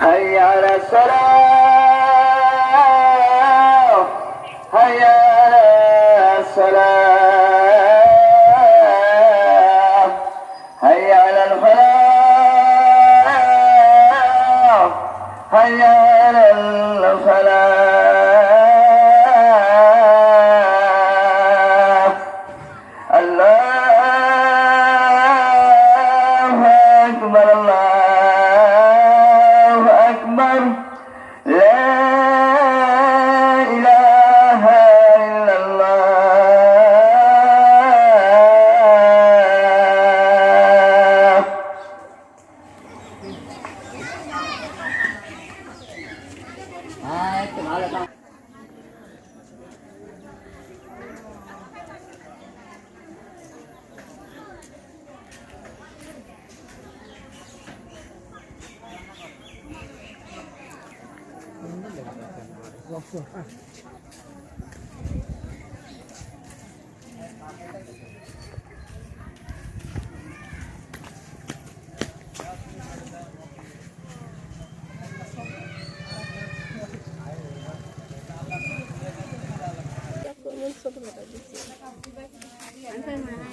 هيا على السلام. هيا على السلام. هيا على الفلاح. هيا على الفلاح. 来，干嘛来着？老四，哎。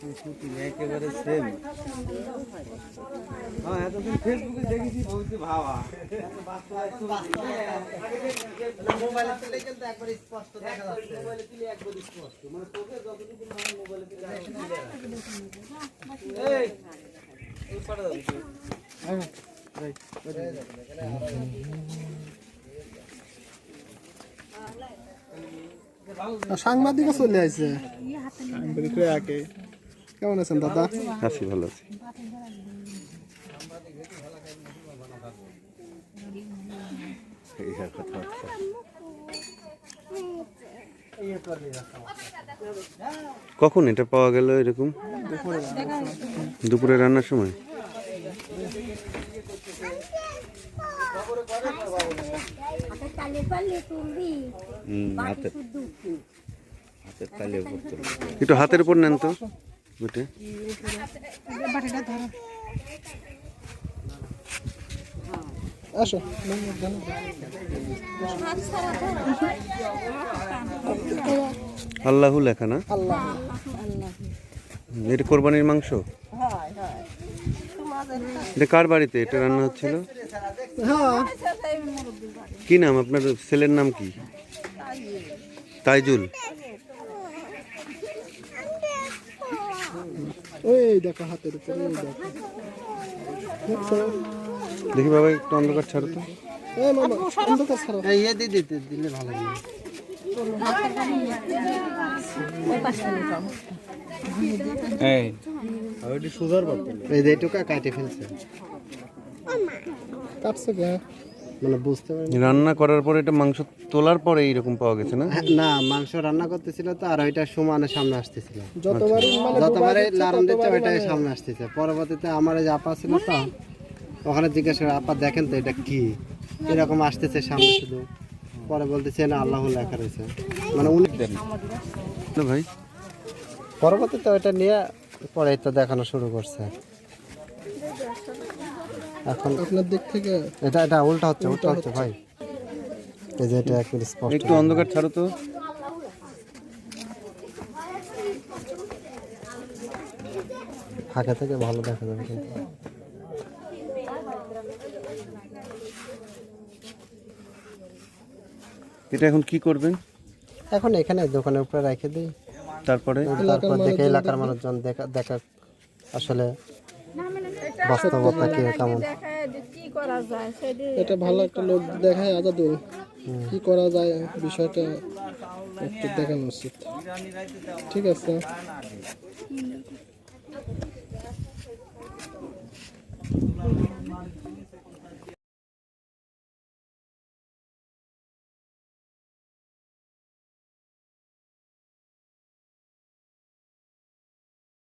same হ্যাঁ এতদিন ফেসবুকে দেখেছি বলছি ভাবা। মোবাইলে তুলে কিন্তু একবার স্পষ্ট দেখা যাচ্ছে। মোবাইলে তুলে একবার স্পষ্ট। মানে তোকে যতটুকু মানে মোবাইলে তুলে এই এই পাটা দাও সাংবাদিকও চলে আসছে সাংবাদিকরা একে। কেমন আছেন দাদা? আছি। ভালো আছি। কখন এটা পাওয়া গেল এরকম? দুপুরে রান্নার সময়? একটু হাতের উপর নেন তো। বুটে। আসো। আল্লাহু লেখা না? এটা কোরবানির মাংস? এটা কার বাড়িতে? এটা রান্না হচ্ছিল? কি নাম আপনার? ছেলের নাম কি? তাইজুল। ওই দেখো হাতের উপরে ওই দেখো। দেখছ? দেখি বাবা একটু অন্ধকার ছাড়ো তো। এ মামা অন্ধকার ছাড়ো। এই দিয়ে দিলে ভালো লাগে। এই। ওইটি সুগার বর্তমান এই যে এটুকা কাটে ফেলছে। কাটছে কে মানে বুঝতে পারি রান্না করার পরে এটা মাংস তোলার পরে এইরকম পাওয়া গেছে না? না মাংস রান্না করতেছিল তো আর ওইটা সমানে সামনে আসতেছিল। যতবারই মানে যতবারে লারণ দিচ্ছে ওইটাই মানে- সামনে আসতেছে। পরবর্তীতে আমার এই যে আপা ছিল তো ওখানে জিজ্ঞাসা করে আপা দেখেন তো এটা কি? এরকম আসতেছে সামনে শুধু। পরে বলতেছে না আল্লাহ লেখা রয়েছে। মানে উনি ভাই? পরবর্তীতে ওইটা নিয়ে পরে তো দেখানো শুরু করছে। এখন আপনার দিক থেকে এটা এটা উল্টা হচ্ছে উল্টা হচ্ছে ভাই। এই যে এটা একদম স্পষ্ট। একটু অন্ধকার ছাড়ো তো। ফাঁকা থেকে ভালো দেখা যাবে কিন্তু। এটা এখন কি করবেন? এখন এখানে দোকানের উপরে রেখে দিই। তারপরে? তারপর দেখে এলাকার মানুষজন দেখা দেখা আসলে বাস্তবতা কি কেমন? এটা ভালো একটা লোক দেখায় আজাদু কি করা যায় বিষয়টা একটু দেখানো উচিত। ঠিক আছে।